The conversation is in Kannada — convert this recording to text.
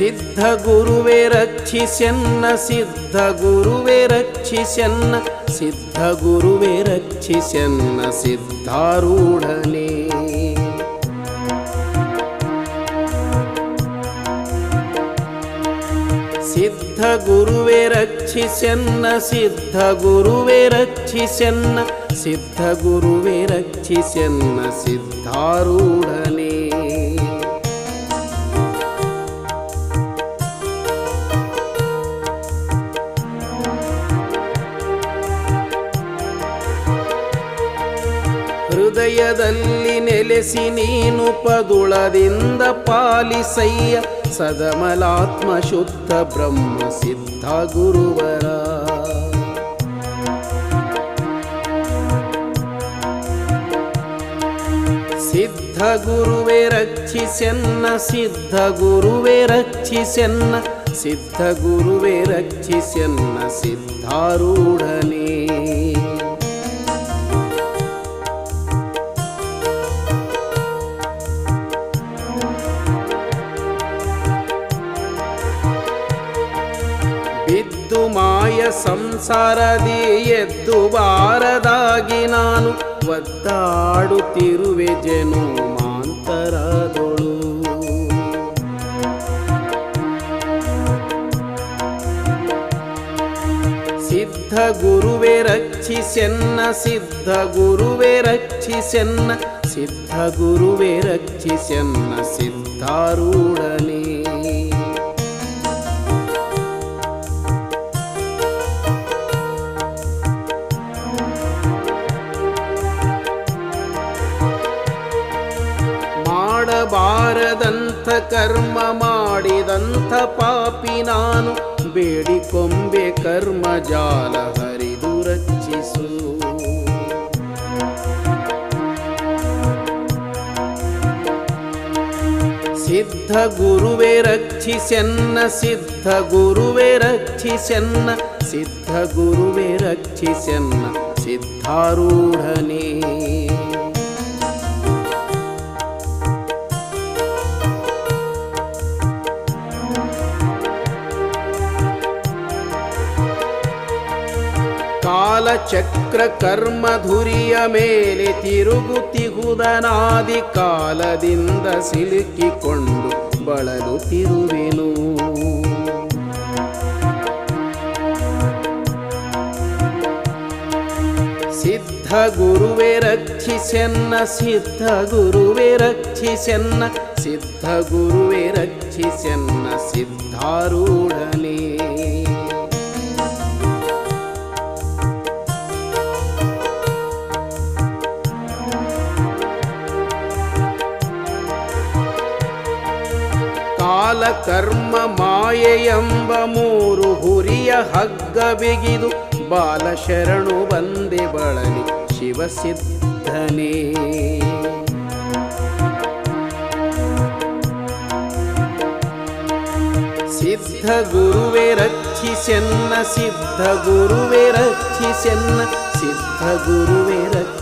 ಸಿದ್ಧ ಗುರುವೆ ರಕ್ಷಿಸೆನ್ನ ಸಿದ್ಧ ಗುರುವೆ ರಕ್ಷಿಸೆನ್ನ ಸಿದ್ಧ ಗುರುವೆ ರಕ್ಷಿಸೆನ್ನ ಸಿದ್ಧಾರೂಢನೇ ಸಿದ್ಧ ಗುರುವೆ ರಕ್ಷಿಸೆನ್ನ ಸಿದ್ಧ ಹೃದಯದಲ್ಲಿ ನೆಲೆಸಿ ನೀನು ಪದುಳದಿಂದ ಪಾಲಿಸಯ್ಯ ಸದಮಲಾತ್ಮ ಶುದ್ಧ ಬ್ರಹ್ಮ ಸಿದ್ಧ ಗುರುವರ. ಸಿದ್ಧ ಗುರುವೆ ರಕ್ಷಿಸೆನ್ನ, ಸಿದ್ಧ ಗುರುವೆ ರಕ್ಷಿಸೆನ್ನ, ಸಿದ್ಧ ಗುರುವೆ ರಕ್ಷಿಸೆನ್ನ ಸಿದ್ಧಾರೂಢನೇ. ಬಿದ್ದು ಮಾಯ ಸಂಸಾರದಿ ಎದ್ದು ಬಾರದಾಗಿ ನಾನು ಒದ್ದಾಡುತ್ತಿರುವೆ ಜನು ಮಾಂತರದೊಳು. ಸಿದ್ಧ ಗುರುವೆ ರಕ್ಷಿಸೆನ್ನ, ಸಿದ್ಧ ಗುರುವೆ ರಕ್ಷಿಸೆನ್ನ, ಸಿದ್ಧ ಗುರುವೆ ರಕ್ಷಿಸೆನ್ನ, ಸಿದ್ಧಾರೂಢನೇ. ಮಾಡಬಾರದಂಥ ಕರ್ಮ ಮಾಡಿದಂಥ ಪಾಪಿ ನಾನು. ಬೇಡಿಕೊಂಬೆ ಕರ್ಮ ಜಾಲ ಹರಿದು ರಕ್ಷಿಸು. ಸಿದ್ಧ ಗುರುವೆ ರಕ್ಷಿಸೆನ್ನ, ಸಿದ್ಧ ಗುರುವೆ ರಕ್ಷಿಸೆನ್ನ, ಸಿದ್ಧ ಗುರುವೆ ರಕ್ಷಿಸೆನ್ನ, ಸಿದ್ಧಾರೂಢನೇ. ಕಾಲಚಕ್ರ ಕರ್ಮಧುರಿಯ ಮೇಲೆ ತಿರುಗುತ್ತಿಹುದನಾದಿ ಕಾಲದಿಂದ ಸಿಲುಕಿಕೊಂಡು ಬಳಲುತ್ತಿರುವೆನು ಸಿದ್ಧ ಗುರುವೆ ರಕ್ಷಿಸೆನ್ನ ಸಿದ್ಧ ಗುರುವೆ ರಕ್ಷಿಸೆನ್ನ ಸಿದ್ಧ ಗುರುವೆ ರಕ್ಷಿಸೆನ್ನ ಸಿದ್ಧಾರೂಢನೇ. ಕಾಲ ಕರ್ಮ ಮಾಯೆ ಎಂಬ ಮೂರು ಹುರಿಯ ಹಗ್ಗ ಬಿಗಿದು ಬಾಲ ಶರಣು ಬಂದೆ ಬಳಲಿ ಶಿವಸಿದ್ಧನೇ ಸಿದ್ಧ ಗುರುವೆ ರಕ್ಷಿಸೆನ್ನ, ಸಿದ್ಧ ಗುರುವೆ ರಕ್ಷಿಸೆನ್ನ, ಸಿದ್ಧ ಗುರುವೆ ಸಿದ್ಧಾರೂಢ